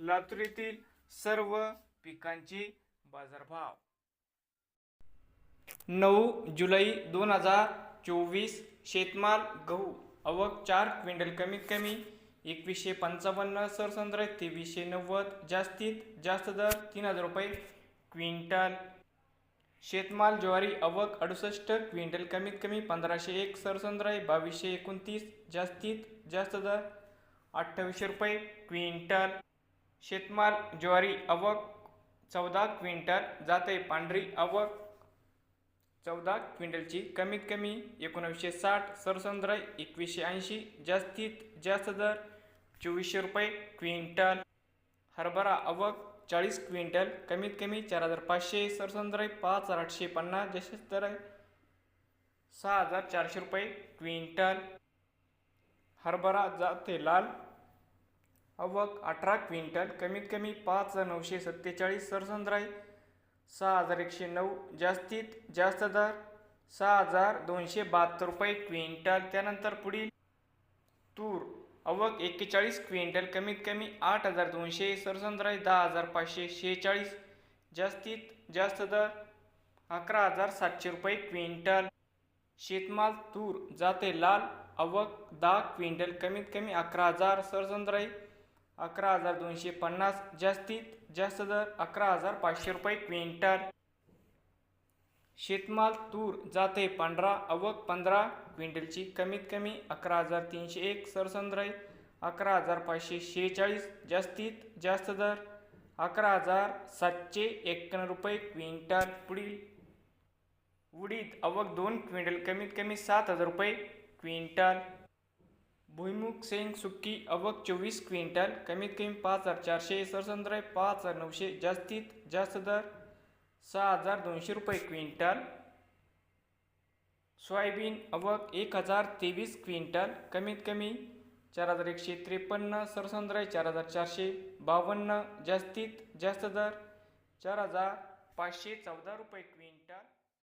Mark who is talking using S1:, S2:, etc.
S1: लातूर येथील सर्व पिकांचे बाजारभाव. नऊ जुलै दोन हजार चोवीस शेतमाल गहू अवक चार क्विंटल कमीत कमी एकवीसशे पंचावन्न सरसंद्र तेवीसशे नव्वद जास्तीत जास्त दर तीन हजार रुपये क्विंटल. शेतमाल ज्वारी अवक अडुसष्ट क्विंटल कमीत कमी पंधराशे एक सरसंद्र बावीसशे एकोणतीस जास्तीत जास्त दर अठ्ठावीसशे रुपये क्विंटल. शेतमाल ज्वारी अवक चौदा क्विंटल जाते पांढरी अवक चौदा क्विंटलची. कमीत कमी एकोणावीसशे साठ सरसंद्र एकवीसशे ऐंशी जास्तीत जास्त दर चोवीसशे रुपये क्विंटल. हरभरा अवक चाळीस क्विंटल कमीत कमी चार हजार पाचशे सरसंद्र पाच हजार आठशे पन्नास जास्तीत दर सहा हजार चारशे रुपये क्विंटल. हरभरा जाते लाल अवक अठरा क्विंटल कमीत कमी पाच हजार नऊशे सत्तेचाळीस सरसंद्राई सहा हजार एकशे नऊ जास्तीत जास्त दर सहा हजार दोनशे बहात्तर रुपये क्विंटल. त्यानंतर पुढील तूर अवक एक्केचाळीस क्विंटल कमीत कमी आठ हजार दोनशे सरसंद्राई दहा हजार पाचशे शेहेचाळीस जास्तीत जास्त दर अकरा हजार सातशे रुपये क्विंटल. शेतमाल तूर जाते लाल अवक दहा क्विंटल कमीत कमी अकरा हजार सरसंद्राई अकरा हजार दोनशे पन्नास जास्तीत जास्त दर अकरा हजार पाचशे रुपये क्विंटल. शेतमाल तूर जाते पंधरा अवक पंधरा क्विंटलची कमीत कमी अकरा हजार तीनशे एक सरसंद्र अकरा हजार पाचशे शेहेचाळीस जास्तीत जास्त दर अकरा हजार सातशे एक्क्याण्णव रुपये क्विंटल पुढील. उडीद अवक दोन क्विंटल कमीत कमी सात हजार रुपये क्विंटल. भुईमुग सेंग सुक्की अवक चोवीस क्विंटल कमीत कमी पाच हजार चारशे सरसंद्र पाच हजार नऊशे जास्तीत जास्त दर सहा हजार दोनशे रुपये क्विंटल. सोयाबीन अवक एक हजार तेवीस क्विंटल कमीत कमी चार हजार एकशे त्रेपन्न सरसंद्राय चार हजार चारशे बावन्न जास्तीत जास्त दर चार हजार पाचशे चौदा रुपये क्विंटल.